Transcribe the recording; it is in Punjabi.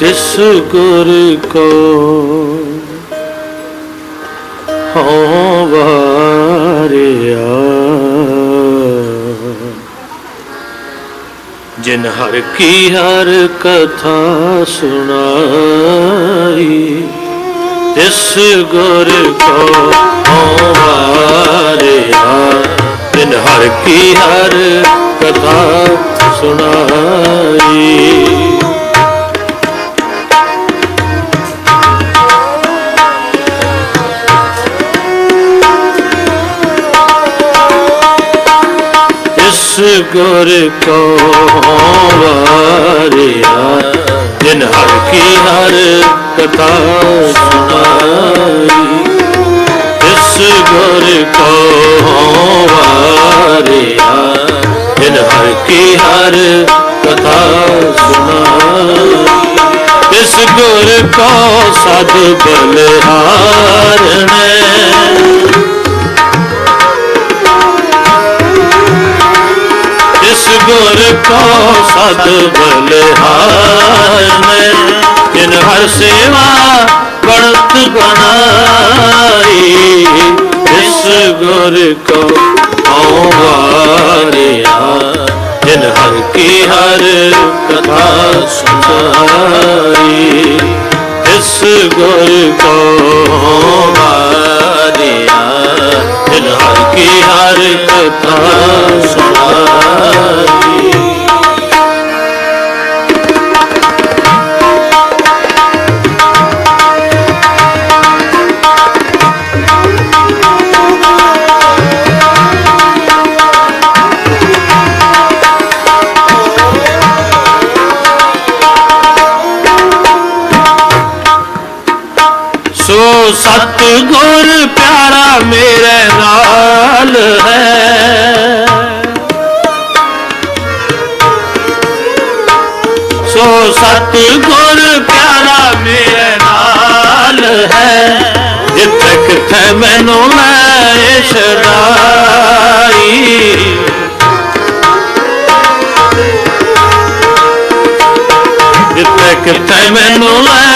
ਤਿਸ ਗੁਰ ਕੋ ਹਉ ਵਾਰਿਆ ਜਿਨ ਹਰ ਕੀ ਹਰ ਕਥਾ ਸੁਣਾਈ, ਤਿਸ ਗੁਰ ਕੋ ਹਉ ਵਾਰਿਆ ਜਿਨ ਹਰ ਕੀ ਹਰ ਕਥਾ ਸੁਣਾਈ ਇਸ ਗੁਰ ਕੋ ਵਾਰਿਆ ਜਿਨ ਹਰ ਕੀ ਹਰ ਕਥਾ ਸੁਣਾਈ ਇਸ ਗੁਰ ਕੋ ਵਾਰਿਆ ਜਿਨ ਹਰ ਕੀ ਹਰ ਕਥਾ ਸੁਣਾਈ ਇਸ ਗੁਰ ਕੋ ਸਦ ਬਲਿਹਾਰਣੇ ਕੋ ਸਦ ਬਲਿਹਾਰ ਮੈਂ। ਜਿਨ ਹਰ ਸੇਵਾ ਬਣਤ ਬਣਾਈ। ਇਸ ਗੁਰ ਕੋ ਹਉ ਜਿਨ ਹਰ ਕੀ ਹਰ ਕਥਾ ਸੁਣਾਈ। ਇਸ ਗੁਰ ਕੋ ਸਤ ਗੁਰ ਪਿਆਰਾ ਮੇਰੇ ਨਾਲ ਹੈ। ਸੋ ਸਤ ਗੁਰ ਪਿਆਰਾ ਮੇਰੇ ਨਾਲ ਹੈ। ਜਿੱਥੇ ਕਿਥੇ ਮੈਨੂੰ ਲੈ ਛੜਾਈ ਜਿੱਥੇ ਕਿਥੇ ਮੈਨੂੰ ਲੈ